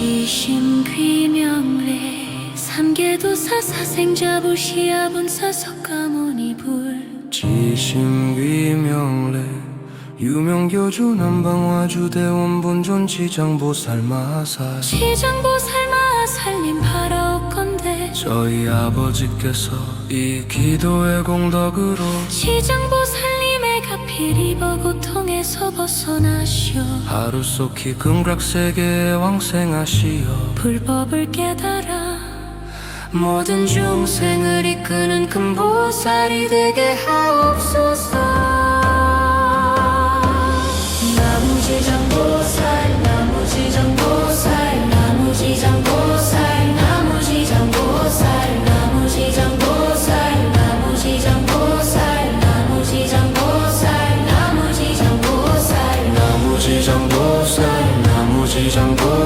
지심귀명래 삼계도사 사생자부시아분사 석가모니 불. 지심 귀명래 유명교주 남방화주 대원 본존 지장보살 마살. 지장보살 마 살림 바라옵건대 저희 아버지께서 이 기도의 공덕으로 지장보살 가필이버 고통에서 벗어나시오. 하루속히 극락세계에 왕생하시어 불법을 깨달아 모든 중생을 이끄는 금보살이 되게 하옵소서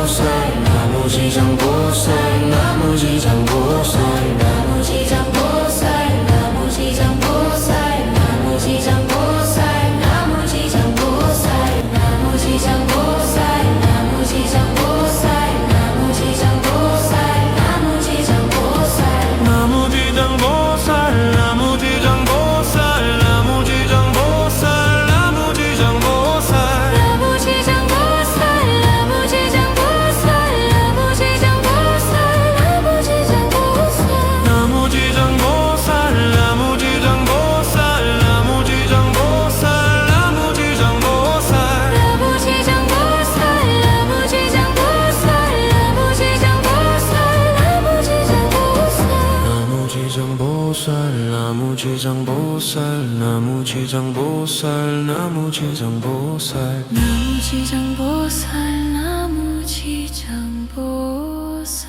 不算那么计较不那么计较 보살 나무지장보살 나무지장 보살 나무지장 보살 나무지장 보살 나무지장 보살.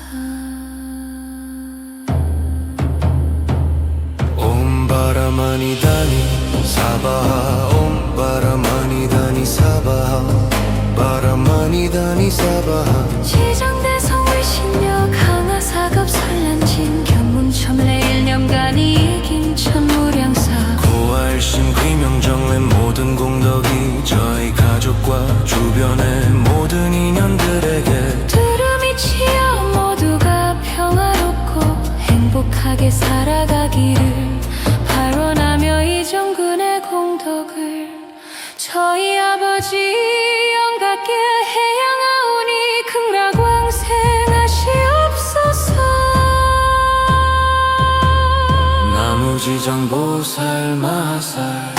나무지장 보살 옴 바라마니다니 사바하. 옴 바라마니다니 사바하. 바라마니다니 사바하. 지정대 주변의 모든 인연들에게 두루미 치어 모두가 평화롭고 행복하게 살아가기를 발원하며 이정근의 공덕을 저희 아버지 영갑게 해양하오니 극락왕생하시옵소서. 나무지장 보살 마살